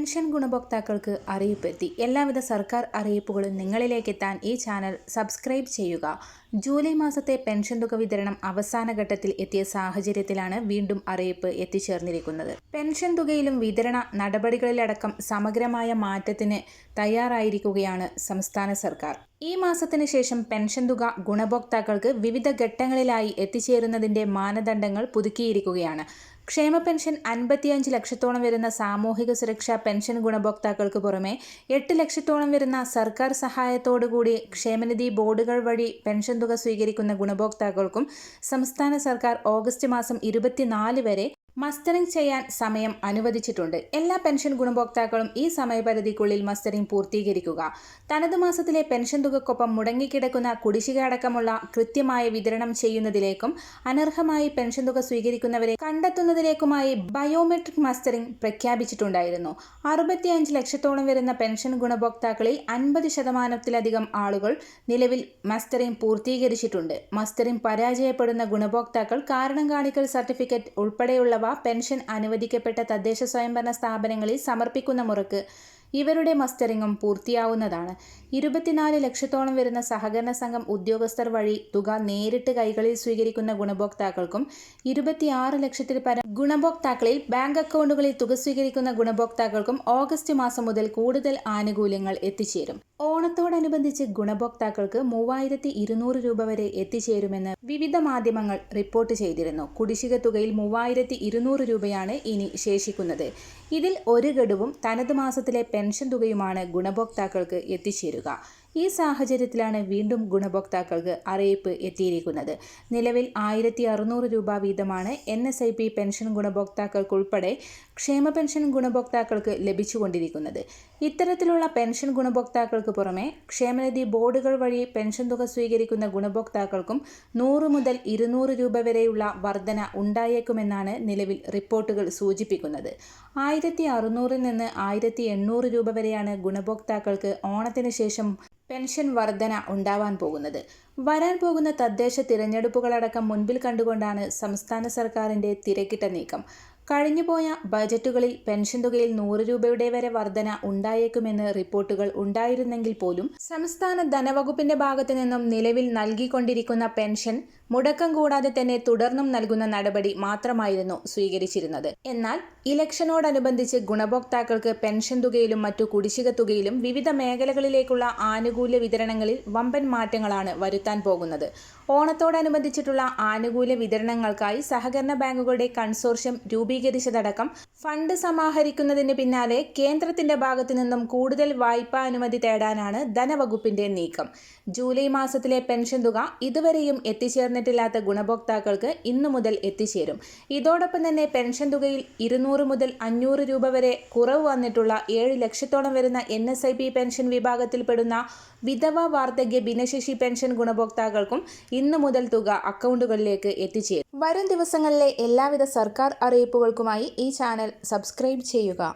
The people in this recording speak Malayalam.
പെൻഷൻ ഗുണഭോക്താക്കൾക്ക് അറിയിപ്പെത്തി. എല്ലാവിധ സർക്കാർ അറിയിപ്പുകളും നിങ്ങളിലേക്ക് എത്താൻ ഈ ചാനൽ സബ്സ്ക്രൈബ് ചെയ്യുക. ജൂലൈ മാസത്തെ പെൻഷൻ തുക വിതരണം അവസാന ഘട്ടത്തിൽ എത്തിയ സാഹചര്യത്തിലാണ് വീണ്ടും അറിയിപ്പ് എത്തിച്ചേർന്നിരിക്കുന്നത്. പെൻഷൻ തുകയിലും വിതരണ നടപടികളിലടക്കം സമഗ്രമായ മാറ്റത്തിന് തയ്യാറായിരിക്കുകയാണ് സംസ്ഥാന സർക്കാർ. ഈ മാസത്തിന് ശേഷം പെൻഷൻ തുക ഗുണഭോക്താക്കൾക്ക് വിവിധ ഘട്ടങ്ങളിലായി എത്തിച്ചേരുന്നതിന്റെ മാനദണ്ഡങ്ങൾ പുതുക്കിയിരിക്കുകയാണ്. ക്ഷേമ പെൻഷൻ അൻപത്തിയഞ്ച് ലക്ഷത്തോളം വരുന്ന സാമൂഹിക സുരക്ഷാ പെൻഷൻ ഗുണഭോക്താക്കൾക്ക് പുറമെ എട്ട് ലക്ഷത്തോളം വരുന്ന സർക്കാർ സഹായത്തോടുകൂടി ക്ഷേമനിധി ബോർഡുകൾ വഴി പെൻഷൻ തുക സ്വീകരിക്കുന്ന ഗുണഭോക്താക്കൾക്കും സംസ്ഥാന സർക്കാർ ഓഗസ്റ്റ് മാസം ഇരുപത്തിനാല് വരെ മസ്റ്ററിംഗ് ചെയ്യാൻ സമയം അനുവദിച്ചിട്ടുണ്ട്. എല്ലാ പെൻഷൻ ഗുണഭോക്താക്കളും ഈ സമയപരിധിക്കുള്ളിൽ മസ്റ്ററിംഗ് പൂർത്തീകരിക്കുക. തനത് മാസത്തിലെ പെൻഷൻ തുകക്കൊപ്പം മുടങ്ങിക്കിടക്കുന്ന കുടിശ്ശിക അടക്കമുള്ള കൃത്യമായ വിതരണം ചെയ്യുന്നതിലേക്കും അനർഹമായി പെൻഷൻ തുക സ്വീകരിക്കുന്നവരെ കണ്ടെത്തുന്നതിലേക്കുമായി ബയോമെട്രിക് മസ്റ്ററിംഗ് പ്രഖ്യാപിച്ചിട്ടുണ്ടായിരുന്നു. അറുപത്തിയഞ്ച് ലക്ഷത്തോളം വരുന്ന പെൻഷൻ ഗുണഭോക്താക്കളിൽ അൻപത് ശതമാനത്തിലധികം ആളുകൾ നിലവിൽ മസ്റ്ററിംഗ് പൂർത്തീകരിച്ചിട്ടുണ്ട്. മസ്റ്ററിംഗ് പരാജയപ്പെടുന്ന ഗുണഭോക്താക്കൾ കാരണം കാണിക്കൽ സർട്ടിഫിക്കറ്റ് ഉൾപ്പെടെയുള്ളവ പെൻഷൻ അനുവദിക്കപ്പെട്ട തദ്ദേശ സ്വയംഭരണ സ്ഥാപനങ്ങളിൽ സമർപ്പിക്കുന്ന മുറക്ക് ഇവരുടെ മസ്റ്ററിങ്ങും പൂർത്തിയാവുന്നതാണ്. ഇരുപത്തിനാല് ലക്ഷത്തോളം വരുന്ന സഹകരണ സംഘം ഉദ്യോഗസ്ഥർ വഴി തുക നേരിട്ട് കൈകളിൽ സ്വീകരിക്കുന്ന ഗുണഭോക്താക്കൾക്കും ഇരുപത്തിയാറ് ലക്ഷത്തിൽ പരം ഗുണഭോക്താക്കളിൽ ബാങ്ക് അക്കൗണ്ടുകളിൽ തുക സ്വീകരിക്കുന്ന ഗുണഭോക്താക്കൾക്കും ഓഗസ്റ്റ് മാസം മുതൽ കൂടുതൽ ആനുകൂല്യങ്ങൾ എത്തിച്ചേരും. ഓണത്തോടനുബന്ധിച്ച് ഗുണഭോക്താക്കൾക്ക് മൂവായിരത്തി ഇരുന്നൂറ് രൂപ വരെ എത്തിച്ചേരുമെന്ന് വിവിധ മാധ്യമങ്ങൾ റിപ്പോർട്ട് ചെയ്തിരുന്നു. കുടിശ്ശിക തുകയിൽ മൂവായിരത്തി ഇരുന്നൂറ് രൂപയാണ് ഇനി ശേഷിക്കുന്നത്. ഇതിൽ ഒരു ഗഡുവും തനത് മാസത്തിലെ പെൻഷൻ തുകയുമാണ് ഗുണഭോക്താക്കൾക്ക് എത്തിച്ചേരുക. ഈ സാഹചര്യത്തിലാണ് വീണ്ടും ഗുണഭോക്താക്കൾക്ക് അറിയിപ്പ് എത്തിയിരിക്കുന്നത്. നിലവിൽ ആയിരത്തി അറുന്നൂറ് രൂപ വീതമാണ് N S I P pension ഗുണഭോക്താക്കൾക്കുൾപ്പെടെ ക്ഷേമ പെൻഷൻ ഗുണഭോക്താക്കൾക്ക് ലഭിച്ചുകൊണ്ടിരിക്കുന്നത്. ഇത്തരത്തിലുള്ള പെൻഷൻ ഗുണഭോക്താക്കൾക്ക് പുറമെ ക്ഷേമനിധി ബോർഡുകൾ വഴി പെൻഷൻ തുക സ്വീകരിക്കുന്ന ഗുണഭോക്താക്കൾക്കും നൂറ് മുതൽ ഇരുന്നൂറ് രൂപ വരെയുള്ള വർധന ഉണ്ടായേക്കുമെന്നാണ് നിലവിൽ റിപ്പോർട്ടുകൾ സൂചിപ്പിക്കുന്നത്. ആയിരത്തി അറുന്നൂറിൽ നിന്ന് ആയിരത്തി എണ്ണൂറ് രൂപ വരെയാണ് ഗുണഭോക്താക്കൾക്ക് ഓണത്തിന് ശേഷം പെൻഷൻ വർധന ഉണ്ടാവാൻ പോകുന്നത്. വരാൻ പോകുന്ന തദ്ദേശ തിരഞ്ഞെടുപ്പുകളടക്കം മുൻപിൽ കണ്ടുകൊണ്ടാണ് സംസ്ഥാന സർക്കാരിന്റെ തിരക്കിട്ട നീക്കം. കഴിഞ്ഞുപോയ ബജറ്റുകളിൽ പെൻഷൻ തുകയിൽ നൂറ് രൂപയുടെ വരെ വർധന ഉണ്ടായേക്കുമെന്ന് റിപ്പോർട്ടുകൾ ഉണ്ടായിരുന്നെങ്കിൽ പോലും സംസ്ഥാന ധനവകുപ്പിന്റെ ഭാഗത്തു നിന്നും നിലവിൽ നൽകിക്കൊണ്ടിരിക്കുന്ന പെൻഷൻ മുടക്കം കൂടാതെ തന്നെ തുടർന്നും നൽകുന്ന നടപടി മാത്രമായിരുന്നു സ്വീകരിച്ചിരുന്നത്. എന്നാൽ ഇലക്ഷനോടനുബന്ധിച്ച് ഗുണഭോക്താക്കൾക്ക് പെൻഷൻ തുകയിലും മറ്റു കുടിശ്ശിക തുകയിലും വിവിധ മേഖലകളിലേക്കുള്ള ആനുകൂല്യ വിതരണങ്ങളിൽ വമ്പൻ മാറ്റങ്ങളാണ് വരുത്താൻ പോകുന്നത്. ഓണത്തോടനുബന്ധിച്ചിട്ടുള്ള ആനുകൂല്യ വിതരണങ്ങൾക്കായി സഹകരണ ബാങ്കുകളുടെ കൺസോർഷ്യം രൂപീകരിച്ചതടക്കം ഫണ്ട് സമാഹരിക്കുന്നതിന് പിന്നാലെ കേന്ദ്രത്തിന്റെ ഭാഗത്തു നിന്നും കൂടുതൽ വായ്പാ അനുമതി തേടാനാണ് ധനവകുപ്പിന്റെ നീക്കം. ജൂലൈ മാസത്തിലെ പെൻഷൻ തുക ഇതുവരെയും എത്തിച്ചേർന്നിട്ടില്ലാത്ത ഗുണഭോക്താക്കൾക്ക് ഇന്നു മുതൽ എത്തിച്ചേരും. ഇതോടൊപ്പം തന്നെ പെൻഷൻ തുകയിൽ ഇരുന്നൂറ് മുതൽ അഞ്ഞൂറ് രൂപ വരെ കുറവ് വന്നിട്ടുള്ള ഏഴ് ലക്ഷത്തോളം വരുന്ന N S I P pension വിഭാഗത്തിൽപ്പെടുന്ന വിധവ വാർദ്ധക്യ ഭിന്നശേഷി പെൻഷൻ ഗുണഭോക്താക്കൾക്കും ഇന്നു മുതൽ തുക അക്കൗണ്ടുകളിലേക്ക് എത്തിച്ചേരും. വരും ദിവസങ്ങളിലെ എല്ലാവിധ സർക്കാർ അറിയിപ്പുകൾക്കുമായി ഈ ചാനൽ സബ്സ്ക്രൈബ് ചെയ്യുക.